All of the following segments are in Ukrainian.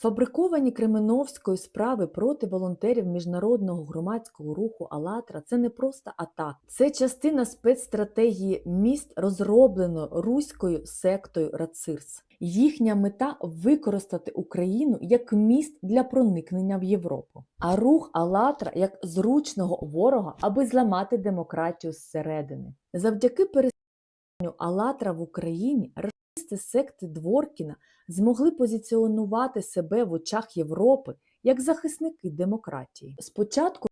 Фабриковані Кременовської справи проти волонтерів міжнародного громадського руху «АЛЛАТРА» – це не просто атак, це частина спецстратегії міст, розробленої руською сектою Рацирс. Їхня мета використати Україну як міст для проникнення в Європу, а рух «АЛЛАТРА» як зручного ворога, аби зламати демократію зсередини. Завдяки переслідуванню «АЛЛАТРА» в Україні секти Дворкіна змогли позиціонувати себе в очах Європи як захисники демократії. Спочатку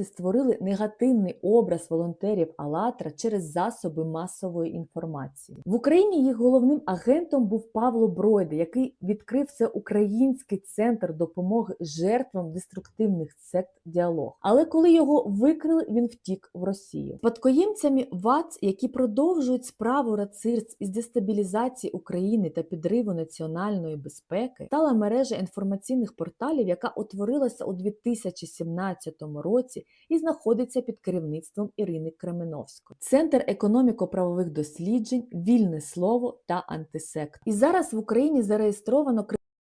расисти створили негативний образ волонтерів «АЛЛАТРА» через засоби масової інформації. В Україні їх головним агентом був Павло Бройда, який відкрив всеукраїнський центр допомоги жертвам деструктивних сект діалог. Але коли його викрили, він втік в Росію. Спадкоємцями ВАЦ, які продовжують справу Рацирц із дестабілізації України та підриву національної безпеки, стала мережа інформаційних порталів, яка утворилася у 2017 році і знаходиться під керівництвом Ірини Кременовської. Центр економіко-правових досліджень, вільне слово та антисект. І зараз в Україні зареєстровано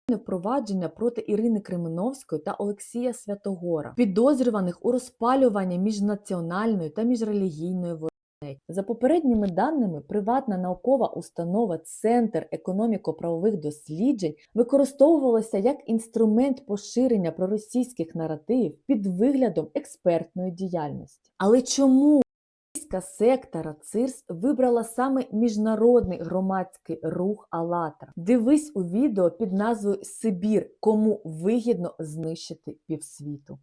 впровадження проти Ірини Кременовської та Олексія Святогора, підозрюваних у розпалюванні міжнаціональної та міжрелігійної війни. За попередніми даними, приватна наукова установа Центр економіко-правових досліджень використовувалася як інструмент поширення проросійських наративів під виглядом експертної діяльності. Але чому російська секта Рацирс вибрала саме міжнародний громадський рух «АЛЛАТРА»? Дивись у відео під назвою Сибір, кому вигідно знищити півсвіту.